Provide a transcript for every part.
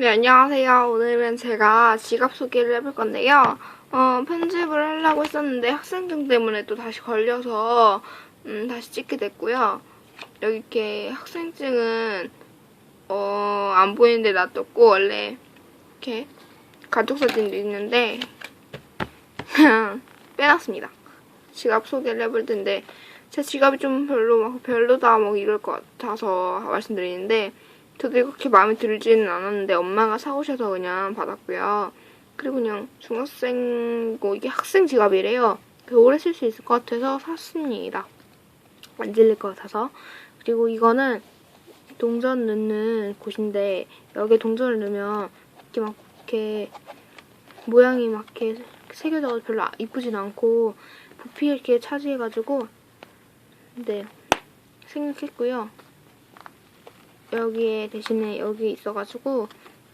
네, 안녕하세요. 오늘은 제가 지갑 소개를 해볼 건데요. 어, 편집을 하려고 했었는데 학생증 때문에 또 다시 걸려서 음, 다시 찍게 됐고요. 여기 이렇게 학생증은 어, 안 보이는데 놔뒀고 원래 이렇게 가족 사진도 있는데 그냥 빼놨습니다. 지갑 소개를 해볼 텐데 제 지갑이 좀 별로 막 별로다 뭐 이럴 것 같아서 말씀드리는데 저도 그렇게 마음에 들지는 않았는데 엄마가 사오셔서 그냥 받았고요. 그리고 그냥 중학생고 이게 학생 지갑이래요. 그 오래 쓸 수 있을 것 같아서 샀습니다. 안 질릴 것 같아서. 그리고 이거는 동전 넣는 곳인데 여기에 동전을 넣으면 이렇게 막 이렇게 모양이 막 이렇게 새겨져서 별로 아- 이쁘진 않고 부피 이렇게 차지해가지고 네 생각했고요. 여기에 대신에 여기 있어가지고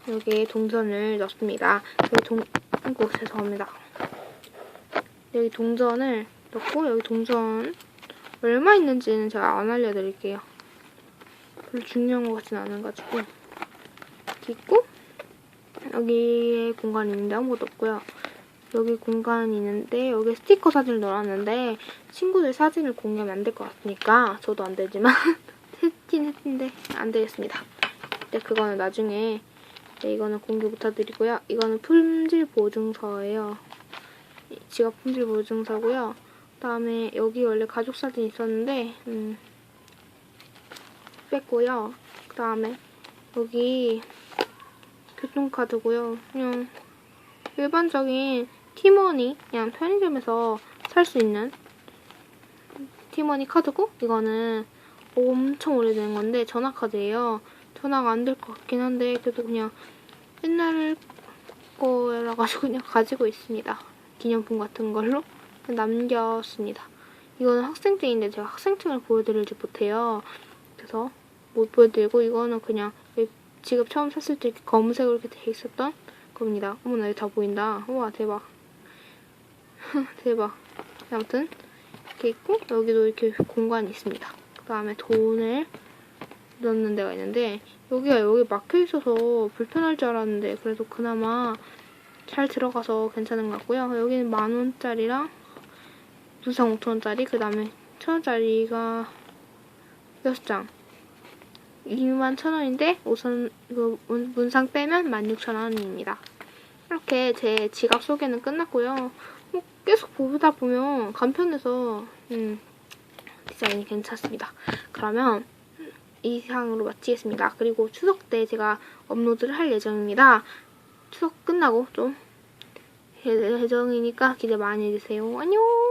여기에 동전을 넣습니다. 여기 동 아이고 죄송합니다. 여기 동전을 넣고 여기 동전 얼마 있는지는 제가 안 알려드릴게요. 별로 중요한 것 같진 않아가지고 이렇게 있고 여기에 공간이 있는데 아무것도 없고요. 여기 공간이 있는데 여기 스티커 사진을 넣어놨는데 친구들 사진을 공유하면 안 될 것 같으니까 저도 안 되지만 했는데 안 되겠습니다. 근데 그거는 나중에 네, 이거는 공개 못해드리고요. 이거는 품질 보증서예요. 이 지갑 품질 보증서고요. 그다음에 여기 원래 가족 사진 있었는데 음, 뺐고요. 그다음에 여기 교통카드고요. 그냥 일반적인 티머니 그냥 편의점에서 살 수 있는 티머니 카드고 이거는 엄청 오래된 건데 전화카드예요. 전화가 안 될 것 같긴 한데 그래도 그냥 옛날 거라 가지고 그냥 가지고 있습니다. 기념품 같은 걸로 남겼습니다. 이거는 학생증인데 제가 학생증을 보여드리지 못해요. 그래서 못 보여드리고 이거는 그냥 지갑 처음 샀을 때 검은색으로 이렇게 돼 있었던 겁니다. 어머나 여기 다 보인다. 우와 대박. 대박. 아무튼 이렇게 있고 여기도 이렇게 공간이 있습니다. 그 다음에 돈을 넣는 데가 있는데 여기가 여기 막혀 있어서 불편할 줄 알았는데 그래도 그나마 잘 들어가서 괜찮은 것 같고요. 여기는 만 원짜리랑 문상 5천 원짜리 그 다음에 천 원짜리가 6장 2만 천 원인데 우선 이거 문- 문상 빼면 16,000원입니다. 이렇게 제 지갑 소개는 끝났고요. 뭐 계속 보다 보면 간편해서 음, 디자인이 괜찮습니다. 그러면 이상으로 마치겠습니다. 그리고 추석 때 제가 업로드를 할 예정입니다. 추석 끝나고 좀 예- 예정이니까 기대 많이 해주세요. 안녕!